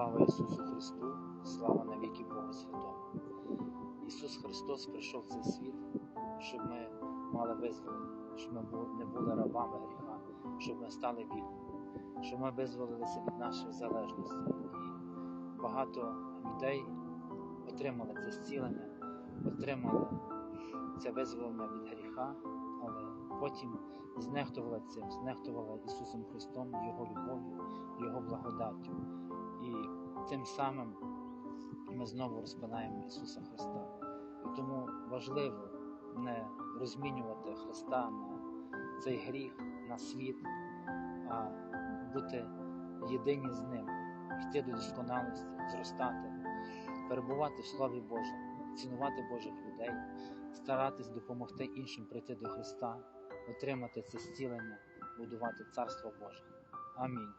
Слава Ісусу Христу, слава навіки Богу Святому. Ісус Христос прийшов в цей світ, щоб ми мали визволення, щоб ми не були рабами гріха, щоб ми стали вільними, щоб ми визволилися від наших залежностей. І багато людей отримали це зцілення, отримали це визволення від гріха, але потім знехтували цим, знехтували Ісусом Христом, Його любов'ю, Його благодаттю. Тим самим ми знову розпинаємо Ісуса Христа. І тому важливо не розмінювати Христа на цей гріх, на світ, а бути єдині з ним, йти до досконалості, зростати, перебувати в Слові Божому, цінувати Божих людей, старатись допомогти іншим прийти до Христа, отримати це зцілення, будувати Царство Боже. Амінь.